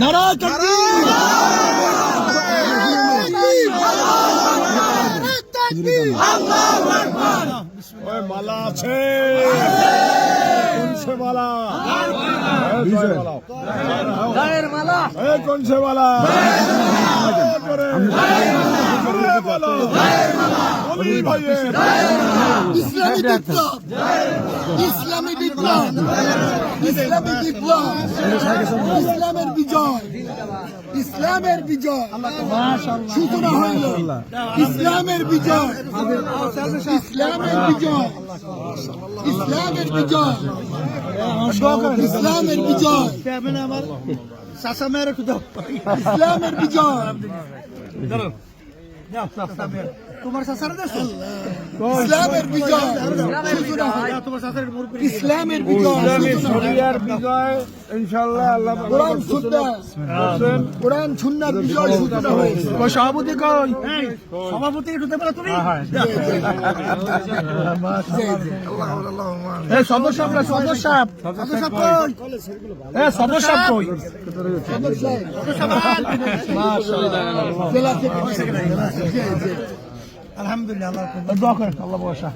নারা মালা আছে কোনসে মালা মালা এই মালা করে করে বলো বলি ভাইয়ে ইসলামী বিপ্লব ইসলামী বিপ্লব ইসলামী বিপ্লব ইসলামের বিজয় ইসলামের বিজয় সূচনা হইল ইসলামের বিজয় ইসলামের বিজয় ইসলামের বিজয় ইসলামের বিজয় ইসলামের বিজয় তোমার শাসার ইসলামের বিজয়। ইসলামের বিজয়। শরিয়ার বিজয় ইনশাআল্লাহ আল্লাহ কোরআন সুন্নাহ। কোরআন সুন্নাহর বিজয় সূচনা হয়েছে। সভাপতি কই? সভাপতি হতে পারো তুমি? এই সদস্য আমরা সদস্য সদস্য কই? এই সদস্য কই? সদস্য জেলা থেকে। জি, জি। আলহামদুলিল্লাহ। দোয়া করেন আল্লাহ বসা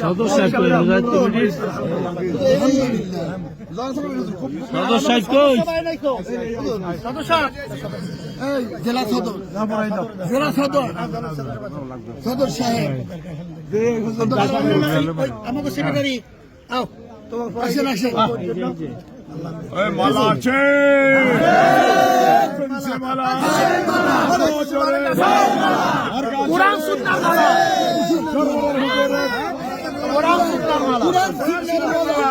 সদস্য সদস্য এই জেলা সদর। জেলা সদর। সদর সাহেব। আমাকে সেক্রেটারি আও আসেন আসেন। মালা আছে। কোরআন সুন্নাহ মালা। কোরআন সুন্নাহ মালা। কোরআন সুন্নাহ মালা। কোরআন সুন্নাহ মালা।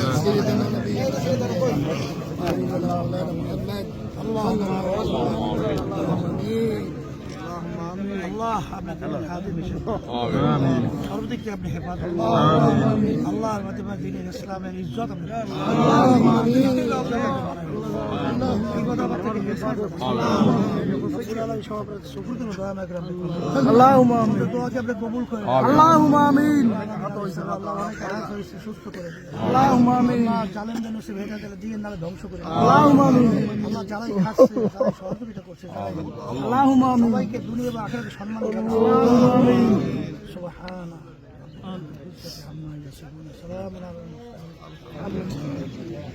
সবাই বরগুনা পাথরটা দিয়ে অনেক আল্লাহ আপনাকে হাদিম সর্বদিক আপনি হেফাজত আল্লাহ দিনের ইসলামের ইজ্জত ধ্বংস করে আল্লাহ যারাই খাচ্ছে যারাই সহযোগিতা করছে সবাইকে দুনিয়া বা আখেরাতে সম্মান سبحان ربك عما يصفون سلام على المرسلين